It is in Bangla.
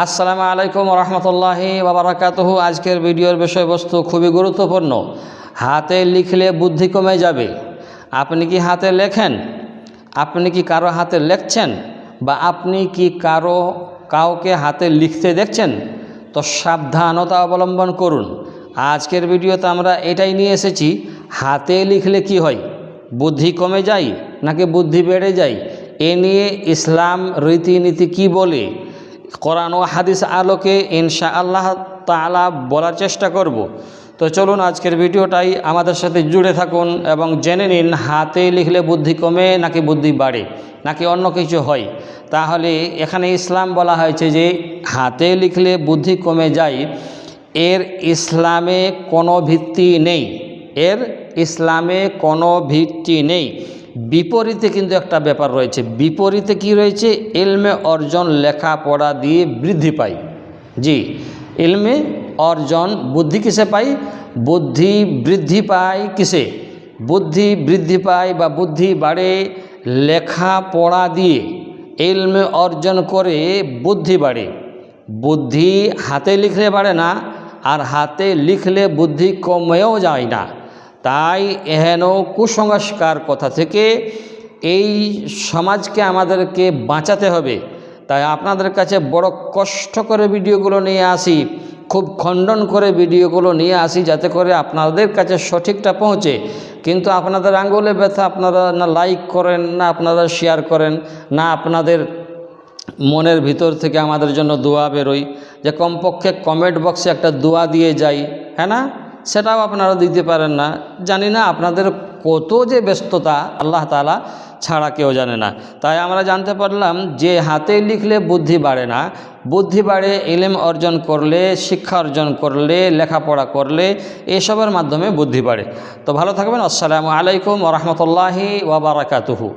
আসসালামু আলাইকুম রহমতুল্লাহি বাবরাকাতহু আজকের ভিডিওর বিষয়বস্তু খুবই গুরুত্বপূর্ণ। হাতে লিখলে বুদ্ধি কমে যাবে। আপনি কি হাতে লেখেন? আপনি কি কারও হাতে লেখছেন? বা আপনি কি কারও কাউকে হাতে লিখতে দেখছেন? তো সাবধানতা অবলম্বন করুন। আজকের ভিডিওতে আমরা এটাই নিয়ে এসেছি, হাতে লিখলে কি হয়? বুদ্ধি কমে যায় নাকি বুদ্ধি বেড়ে যায়? এ নিয়ে ইসলাম রীতিনীতি কি বলে? কোরআন ও হাদিস আলোকে ইনশা আল্লাহ তালা বলার চেষ্টা করব। তো চলুন আজকের ভিডিওটাই আমাদের সাথে জুড়ে থাকুন এবং জেনে নিন, হাতে লিখলে বুদ্ধি কমে নাকি বুদ্ধি বাড়ে, নাকি অন্য কিছু হয়? তাহলে এখানে ইসলাম বলা হয়েছে যে, হাতে লিখলে বুদ্ধি কমে যায়, এর ইসলামে কোনো ভিত্তি নেই, এর ইসলামে কোনো ভিত্তি নেই। বিপরীতে কিন্তু একটা ব্যাপার রয়েছে। বিপরীতে কি রয়েছে? এলমে অর্জন লেখাপড়া দিয়ে বৃদ্ধি পাই জি, এলমে অর্জন বুদ্ধি কিসে পাই বুদ্ধি বৃদ্ধি পায় কিসে? বুদ্ধি বৃদ্ধি পায় বা বুদ্ধি বাড়ে লেখাপড়া দিয়ে। এলমে অর্জন করে বুদ্ধি বাড়ে। বুদ্ধি হাতে লিখলে বাড়ে না, আর হাতে লিখলে বুদ্ধি কমেও যায় না। তাই এহেন কুসংস্কার কথা থেকে এই সমাজকে আমাদেরকে বাঁচাতে হবে। তাই আপনাদের কাছে বড় কষ্ট করে ভিডিওগুলো নিয়ে আসি, খুব খণ্ডন করে ভিডিওগুলো নিয়ে আসি যাতে করে আপনাদের কাছে সঠিকটা পৌঁছে। কিন্তু আপনাদের আঙ্গুলে ব্যথা, আপনারা না লাইক করেন, না আপনারা শেয়ার করেন, না আপনাদের মনের ভিতর থেকে আমাদের জন্য দোয়া বেরোয়। যে কমপক্ষে কমেন্ট বক্সে একটা দোয়া দিয়ে যাই হ্যাঁ না? সেটাও আপনারা দিতে পারেন না। জানি না আপনাদের কত যে ব্যস্ততা আল্লাহ তালা ছাড়া কেউ জানে না। তাই আমরা জানতে পারলাম যে হাতে লিখলে বুদ্ধি বাড়ে না। বুদ্ধি বাড়ে, ইলেম অর্জন করলে, শিক্ষা অর্জন করলে, লেখাপড়া করলে, এসবের মাধ্যমে বুদ্ধি বাড়ে। তো ভালো থাকবেন। আসসালামু আলাইকুম ওরহমতুল্লাহি ওবরাকাতুহু